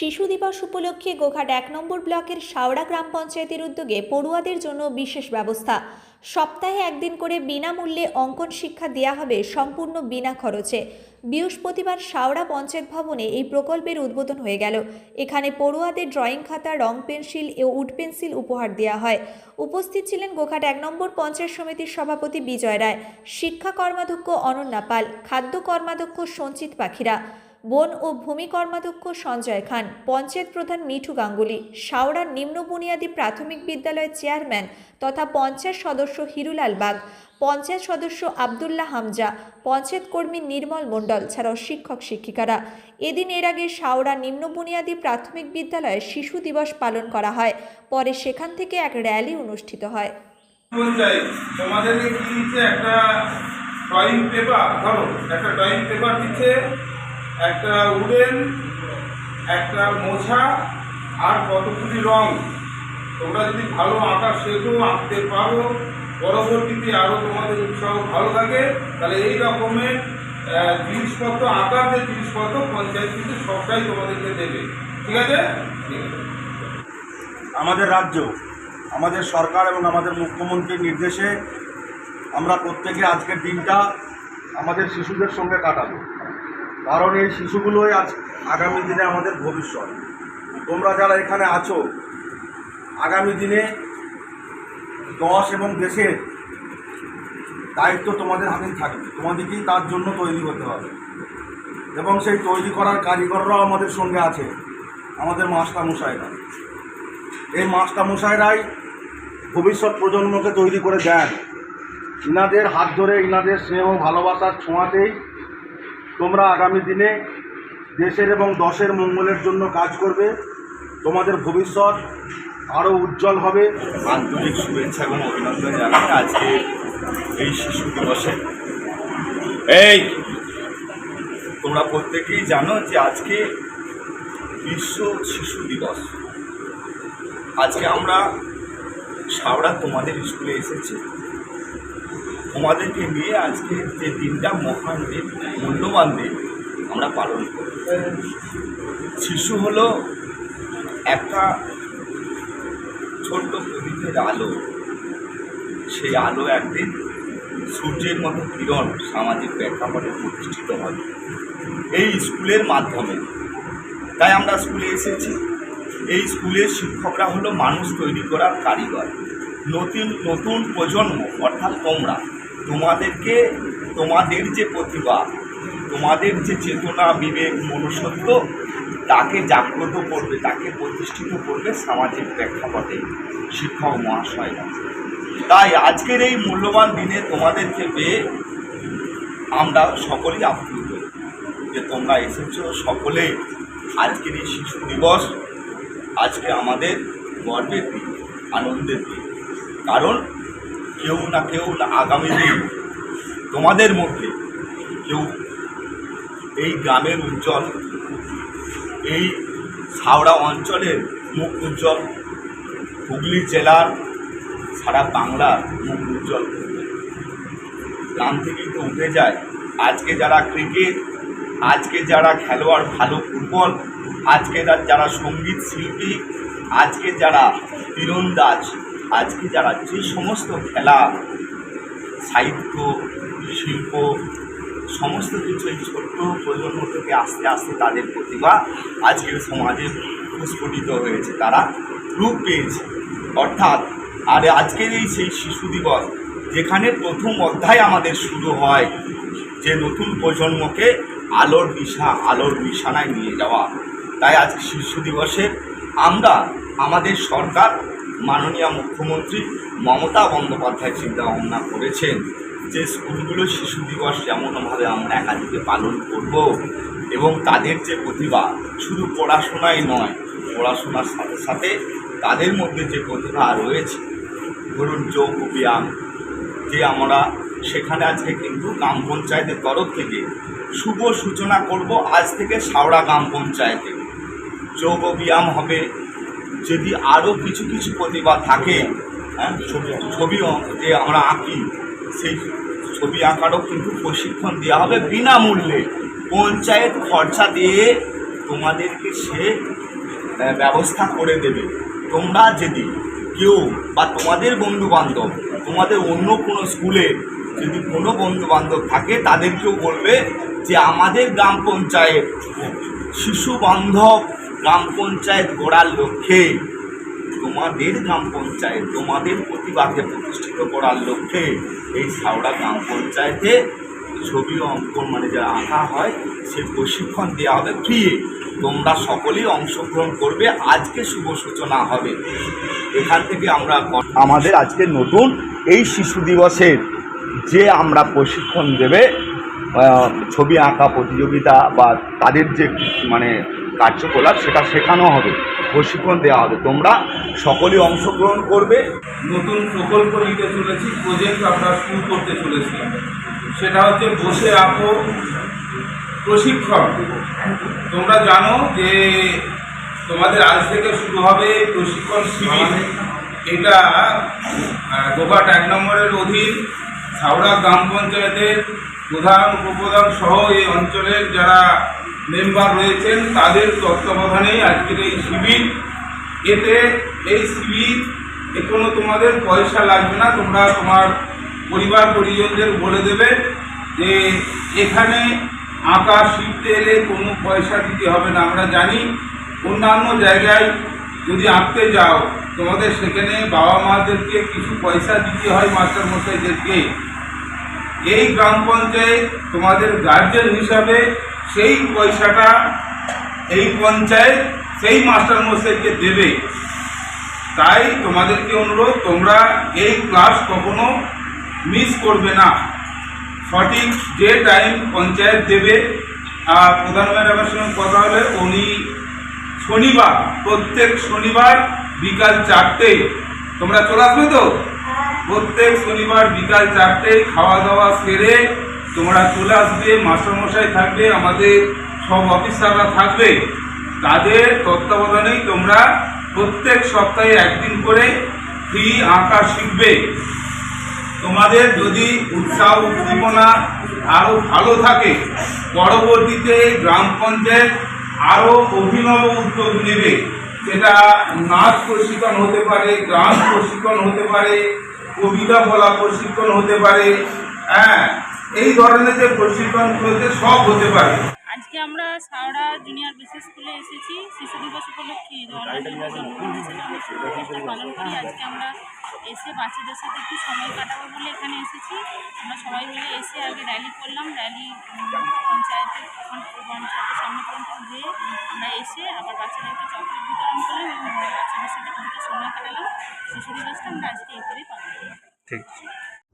শিশু দিবস উপলক্ষে গোঘাট এক নম্বর ব্লকের শাওড়া গ্রাম পঞ্চায়েতের উদ্যোগে পড়ুয়াদের জন্য বিশেষ ব্যবস্থা। সপ্তাহে একদিন করে বিনামূল্যে অঙ্কন শিক্ষা দেওয়া হবে সম্পূর্ণ বিনা খরচে। বৃহস্পতিবার শাওড়া পঞ্চায়েত ভবনে এই প্রকল্পের উদ্বোধন হয়ে গেল। এখানে পড়ুয়াদের ড্রয়িং খাতা, রং পেন্সিল ও উড পেন্সিল উপহার দেওয়া হয়। উপস্থিত ছিলেন গোঘাট এক নম্বর পঞ্চায়েত সমিতির সভাপতি বিজয় রায়, শিক্ষা কর্মাধ্যক্ষ অনন্যা পাল, খাদ্য কর্মাধ্যক্ষ সঞ্চিত পাখিরা। বন ও ভূমি কর্মাধ্যক্ষ সঞ্জয় খান, পঞ্চায়েত প্রধান মিঠু গাঙ্গুলি, শাওড়ার নিম্ন বুনিয়াদী প্রাথমিক বিদ্যালয়ের চেয়ারম্যান তথা পঞ্চায়েত সদস্য হিরুলাল বাগ, পঞ্চায়েত সদস্য আবদুল্লাহ হামজা, পঞ্চায়েত কর্মী নির্মল মণ্ডল ছাড়াও শিক্ষক শিক্ষিকারা। এদিন এর আগে শাওড়া নিম্ন বুনিয়াদী প্রাথমিক বিদ্যালয়ে শিশু দিবস পালন করা হয়, পরে সেখান থেকে এক র্যালি অনুষ্ঠিত হয়। দিচ্ছে একটা ড্রয়িং পেপার ধরো, একটা ড্রয়িং পেপার দিচ্ছে একটা উডেন একটা মোছা আর কতগুলি রং। তোমরা যদি ভালো আঁকা শেখো আঁকতে পারো, পরবর্তীতে আরও তোমাদের উৎসাহ ভালো থাকে, তাহলে এই রকমের জিনিসপত্র আঁকার যে জিনিসপত্র পঞ্চায়েত কিন্তু সবটাই তোমাদেরকে দেবে। ঠিক আছে। আমাদের রাজ্য, আমাদের সরকার এবং আমাদের মুখ্যমন্ত্রীর নির্দেশে আমরা প্রত্যেকে আজকের দিনটা আমাদের শিশুদের সঙ্গে কাটাবো। কারণ এই শিশুগুলোই আজ আগামী দিনে আমাদের ভবিষ্যৎ। তোমরা যারা এখানে আছো, আগামী দিনে দশ এবং দেশের দায়িত্ব তোমাদের হাতেই থাকবে। তোমাদেরকেই তার জন্য তৈরি হতে হবে। এবং সেই তৈরি করার কারিগররাও আমাদের সঙ্গে আছে, আমাদের মাস্টারমশাইরা। এই মাস্টারমশাইরাই ভবিষ্যৎ প্রজন্মকে তৈরি করে দেন। ইনাদের হাত ধরে, ইনাদের স্নেহ ভালোবাসার ছোঁয়াতেই তোমরা আগামী দিনে দেশের এবং দশের মঙ্গলের জন্য কাজ করবে। তোমাদের ভবিষ্যৎ আরও উজ্জ্বল হবে। আন্তরিক শুভেচ্ছা এবং অভিনন্দন জানাই আজকে এই শিশু দিবসে। এই, তোমরা প্রত্যেকেই জানো যে আজকে বিশ্ব শিশু দিবস। আজকে আমরা সাওড়া তোমাদের স্কুলে এসেছি। তোমাদেরকে নিয়ে আজকে যে দিনটা মহান দিন, মূল্যবান দিন, আমরা পালন করি শিশু হলো একটা ছোট্ট প্রদীপের আলো। সেই আলো একদিন সূর্যের মতো কিরণ সামাজিক প্রেক্ষাপটে প্রতিষ্ঠিত হবে এই স্কুলের মাধ্যমে। তাই আমরা স্কুলে এসেছি। এই স্কুলের শিক্ষকরা হলো মানুষ তৈরি করার কারিগর। নতুন নতুন প্রজন্ম, অর্থাৎ তোমরা। তোমাদেরকে, তোমাদের যে প্রতিভা, তোমাদের যে চেতনা, বিবেক, মনুষ্যত্ব, তাকে জাগ্রত করবে, তাকে প্রতিষ্ঠিত করবে সামাজিক প্রেক্ষাপটে শিক্ষক মহাশয়রা তাই আজকের এই মূল্যবান দিনে তোমাদেরকে পেয়ে আমরা সকলেই আপ্লুত। যে তোমরা এসেছ সকলে, আজকের এই শিশু দিবস আজকে আমাদের গর্বের দিন, আনন্দের দিন। কারণ কেউ না কেউ আগামী দিন তোমাদের মধ্যে কেউ এই গ্রামের উজ্জ্বল, এই হাওড়া অঞ্চলের মুখ উজ্জ্বল, হুগলি জেলার সারা বাংলার মুখ উজ্জ্বল। গ্রাম থেকেই তো উঠে যায়। আজকে যারা ক্রিকেট, আজকে যারা খেলোয়াড় ভালো ফুটবল, আজকে যারা সংগীত শিল্পী, আজকে যারা তীরন্দাজ আজকে যারা যে সমস্ত খেলা, সাহিত্য, শিল্প, সমস্ত কিছু এই ছোট্ট প্রজন্ম থেকে আস্তে আস্তে তাদের প্রতিভা আজকের সমাজে প্রস্ফুটিত হয়েছে। তারা রূপ পেয়েছে। অর্থাৎ, আর আজকের এই সেই শিশু দিবস, যেখানে প্রথম অধ্যায় আমাদের শুরু হয়, যে নতুন প্রজন্মকে আলোর দিশা, আলোর নিশানায় নিয়ে যাওয়া। তাই আজ শিশু দিবসে আমরা, আমাদের সরকার মাননীয় মুখ্যমন্ত্রী মমতা বন্দ্যোপাধ্যায় চিন্তা ভাবনা করেছেন যে স্কুলগুলো শিশু দিবস যেমনভাবে আমরা একাধিকে পালন করব এবং তাদের যে প্রতিভা, শুধু পড়াশোনায় নয়, পড়াশোনার সাথে সাথে তাদের মধ্যে যে প্রতিভা রয়েছে, ধরুন যোগ ব্যায়াম, যে আমরা সেখানে আজকে কিন্তু গ্রাম পঞ্চায়েতের তরফ থেকে শুভ সূচনা করব আজ থেকে সাওড়া গ্রাম পঞ্চায়েতে। যোগ ব্যায়াম হবে যদি আরও কিছু কিছু প্রতিভা থাকে হ্যাঁ ছবি ছবি যে আমরা আঁকি, সেই ছবি আঁকারও কিন্তু প্রশিক্ষণ দেওয়া হবে বিনামূল্যে। পঞ্চায়েত খরচা দিয়ে তোমাদেরকে সে ব্যবস্থা করে দেবে। তোমরা যদি কেউ বা তোমাদের বন্ধু বান্ধব তোমাদের অন্য কোনো স্কুলে যদি কোনো বন্ধু বান্ধব থাকে, তাদেরকেও বলবে যে আমাদের গ্রাম পঞ্চায়েত শিশু বান্ধব গ্রাম পঞ্চায়েত গড়ার লক্ষ্যে, তোমাদের গ্রাম পঞ্চায়েত তোমাদের প্রতিভাকে প্রতিষ্ঠিত করার লক্ষ্যে এই সাউড়া গ্রাম পঞ্চায়েতে ছবি অঙ্কন মানে যা আঁকা হয়, সে প্রশিক্ষণ দেওয়া হবে। ফ্রি তোমরা সকলেই অংশগ্রহণ করবে। আজকে শুভ সূচনা হবে। এখান থেকে আমরা আমাদের আজকে নতুন এই শিশু দিবসের যে আমরা প্রশিক্ষণ দেবে ছবি আঁকা প্রতিযোগিতা বা তাদের যে মানে কার্যকলাপ সেটা শেখানো হবে প্রশিক্ষণ দেওয়া হবে। তোমরা সকলেই অংশগ্রহণ করবে। নতুন প্রকল্প নিতে চলেছি প্রজেক্ট আমরা শুরু করতে চলেছি। সেটা হচ্ছে বসে আঁকো প্রশিক্ষণ। তোমরা জানো যে তোমাদের আজ থেকে শুরু হবে প্রশিক্ষণ শিবির। এটা আহ, এক নম্বরের অধীন হাওড়া গ্রাম পঞ্চায়েতের প্রধান উপপ্রধান সহ এই অঞ্চলের যারা মেম্বার রয়েছেন, তাদের তত্ত্বাবধানেই আজকের এই শিবির। এতে এই শিবির এ কোনো তোমাদের পয়সা লাগবে না, তোমরা তোমার পরিবার পরিজনদের বলে দেবে যে এখানে আঁকা শিখতে এলে কোনো পয়সা দিতে হবে না। আমরা জানি অন্যান্য জায়গায় যদি আঁকতে যাও, তোমাদের সেখানে বাবা মাদেরকে কিছু পয়সা দিতে হয় মাস্টার মশাইদেরকে এই গ্রাম পঞ্চায়েত তোমাদের গার্জেন হিসাবে সেই পয়সাটা এই পঞ্চায়েত সেই মাস্টার মশাইকে দেবে। তাই তোমাদেরকে অনুরোধ তোমরা এই ক্লাস কখনো মিস করবে না। সঠিক যে টাইম পঞ্চায়েত দেবে আর প্রধান ম্যাডামের সঙ্গে কথা হলে উনি শনিবার প্রত্যেক শনিবার বিকাল চারটে তোমরা চলে আসবে তো? প্রত্যেক শনিবার বিকাল চারটে খাওয়া দাওয়া সেরে তোমরা চলে আসবে, মাস্টারমশাই থাকবে, আমাদের সব অফিসাররা থাকবে। তাদের তত্ত্বাবধানেই তোমরা প্রত্যেক সপ্তাহে একদিন করে ফ্রি আঁকা শিখবে। তোমাদের যদি উৎসাহ, উদ্দীপনা আরও ভালো থাকে, পরবর্তীতে গ্রাম পঞ্চায়েত আরও অভিনব উদ্যোগ নেবে। সেটা নাচ প্রশিক্ষণ হতে পারে, গান প্রশিক্ষণ হতে পারে, কবিতা বলা প্রশিক্ষণ হতে পারে হ্যাঁ। এই ধরনের যে প্রশিক্ষণগুলোতে সব হতে পারে। আজকে আমরা সাওড়া জুনিয়র বিশেষ স্কুলে এসেছি শিশু দিবস উপলক্ষে পালন করি। আজকে আমরা এসে বাচ্চাদের সাথে একটু সময় কাটাবো বলে এখানে এসেছি। আমরা সবাই মিলে এসে আগে র্যালি করলাম। র্যালি পঞ্চায়েতের ওখান পঞ্চায়েতের সামনে পর্যন্ত গিয়ে আমরা এসে আবার বাচ্চাদেরকে চকলেট বিতরণ করলাম এবং বাচ্চাদের সাথে কিছুটা সময় কাটালাম। শিশু দিবসটা আমরা আজকে এই করেই পালন করি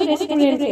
রেস্টুরেন্টে